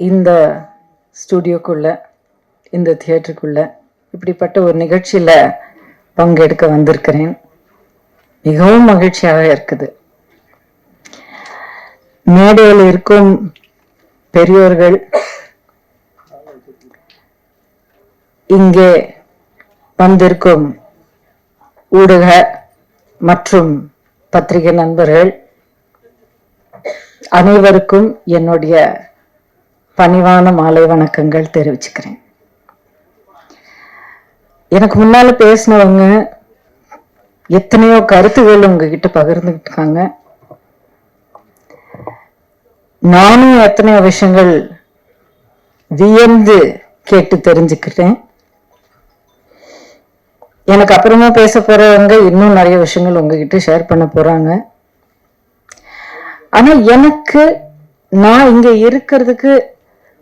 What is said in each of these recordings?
இந்த ஸ்டுடியோக்குள்ளே இந்த தியேட்டருக்குள்ள இப்படிப்பட்ட ஒரு நிகழ்ச்சியில் பங்கெடுக்க வந்திருக்கிறேன். மிகவும் மகிழ்ச்சியாக இருக்குது. மேடையில் இருக்கும் பெரியோர்கள் இங்கே வந்திருக்கும் ஊடக மற்றும் பத்திரிகை நண்பர்கள் அனைவருக்கும் என்னுடைய பணிவான மாலை வணக்கங்கள் தெரிவிச்சுக்கிறேன். எனக்கு முன்னால பேசினவங்க எத்தனையோ கருத்துகள் உங்ககிட்ட பகிர்ந்துகிட்டு இருக்காங்க நானும் எத்தனையோ விஷயங்கள் வியந்து கேட்டு தெரிஞ்சுக்கிட்டேன். எனக்கு அப்புறமா பேச போறவங்க இன்னும் நிறைய விஷயங்கள் உங்ககிட்ட ஷேர் பண்ண போறாங்க. ஆனா எனக்கு நான் இங்க இருக்கிறதுக்கு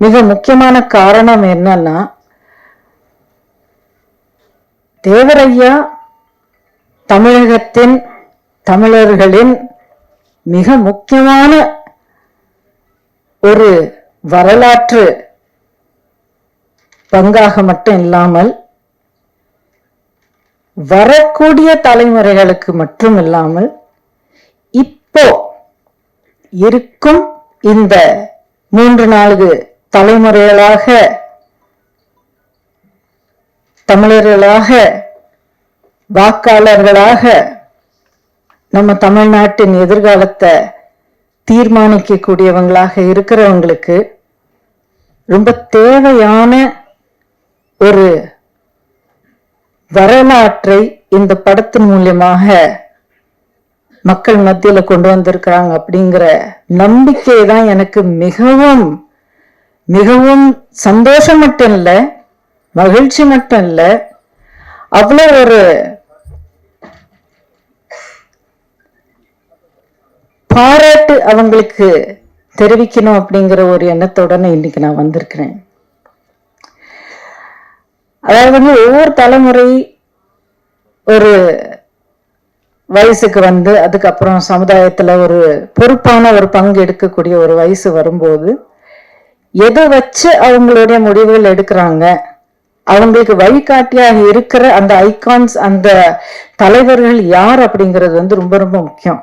மிக முக்கியமான காரணம் என்னன்னா தேவரையா தமிழகத்தின் தமிழர்களின் மிக முக்கியமான ஒரு வரலாற்று பங்காக மட்டும் இல்லாமல் வரக்கூடிய தலைமுறைகளுக்கு மட்டும் இல்லாமல் இப்போ இருக்கும் இந்த மூன்று நான்கு தலைமுறைகளாக தமிழர்களாக வாக்காளர்களாக நம்ம தமிழ்நாட்டின் எதிர்காலத்தை தீர்மானிக்கக்கூடியவங்களாக இருக்கிறவங்களுக்கு ரொம்ப தேவையான ஒரு வரலாற்றை இந்த படத்தின் மூலியமாக மக்கள் மத்தியில கொண்டு வந்திருக்கிறாங்க அப்படிங்கிற நம்பிக்கை தான் எனக்கு மிகவும் மிகவும் சந்தோஷம் மட்டும் இல்ல மகிழ்ச்சி மட்டும் இல்ல அவ்வளோ ஒரு பாராட்டு அவங்களுக்கு தெரிவிக்கணும் அப்படிங்கிற ஒரு எண்ணத்தோட இன்னைக்கு நான் வந்திருக்கிறேன். அதாவது வந்து ஒவ்வொரு தலைமுறை ஒரு வயசுக்கு வந்து அதுக்கப்புறம் சமுதாயத்துல ஒரு பொறுப்பான ஒரு பங்கு எடுக்கக்கூடிய ஒரு வயசு வரும்போது எதை வச்சு அவங்களுடைய முடிவுகள் எடுக்கிறாங்க? அவங்களுக்கு வழிகாட்டியாக இருக்கிற அந்த ஐகான்ஸ் அந்த தலைவர்கள் யார் அப்படிங்கிறது வந்து ரொம்ப ரொம்ப முக்கியம்.